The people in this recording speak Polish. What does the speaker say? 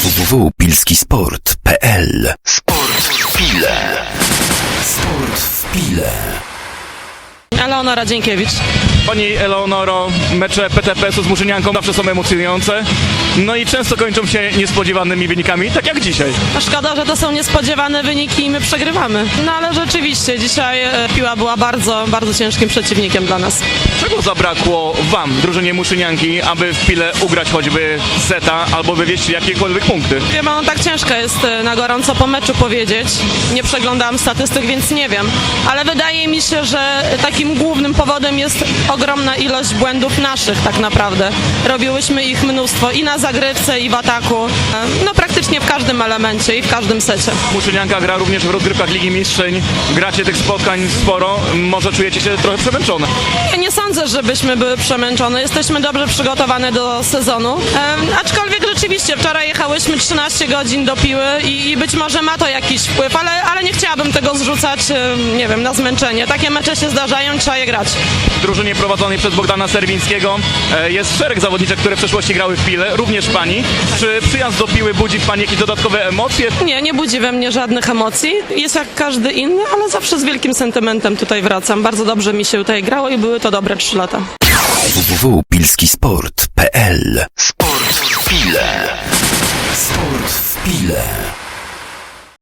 www.pilskisport.pl Sport w pile. Sport w pile. Eleonora Dziękiewicz. Pani Eleonoro, mecze PTPS-u z Muszynianką zawsze są emocjonujące, no i często kończą się niespodziewanymi wynikami, tak jak dzisiaj. No Szkoda, że to są niespodziewane wyniki i my przegrywamy. No ale rzeczywiście dzisiaj e, piła była bardzo, bardzo ciężkim przeciwnikiem dla nas. Czego zabrakło Wam, drużynie Muszynianki, aby w Pile ugrać choćby seta albo wywieźć jakiekolwiek punkty? Wie pan, tak ciężko jest e, na gorąco po meczu powiedzieć. Nie przeglądałam statystyk, więc nie wiem. Ale wydaje mi się, że takim głównym powodem jest ogromna ilość błędów naszych tak naprawdę. Robiłyśmy ich mnóstwo i na zagrywce, i w ataku. E, No praktycznie w każdym elemencie i w każdym secie. Muszynianka gra również w rozgrywkach Ligi Mistrzeń, gracie tych spotkań sporo, może czujecie się trochę przemęczone. Ja nie sądzę, żebyśmy były przemęczone. Jesteśmy dobrze przygotowane do sezonu. Em, aczkolwiek rzeczywiście wczoraj jechałyśmy 13 godzin do piły i, i być może ma to jakiś wpływ, ale, ale nie chciałabym tego zrzucać, nie wiem, na zmęczenie. Takie mecze się zdarzają, trzeba je grać. W drużynie prowadzonej przez Bogdana Serwińskiego e, jest szereg zawodniczek, które w przeszłości grały w Pile, również Pani. Czy przyjazd do Piły budzi w Pani jakieś dodatkowe emocje? Nie, nie budzi we mnie żadnych emocji. Jest jak każdy inny, ale zawsze z wielkim sentymentem tutaj wracam. Bardzo dobrze mi się tutaj grało i były to dobre 3 lata. www.pilskisport.pl Sport w pile. Sport w pile.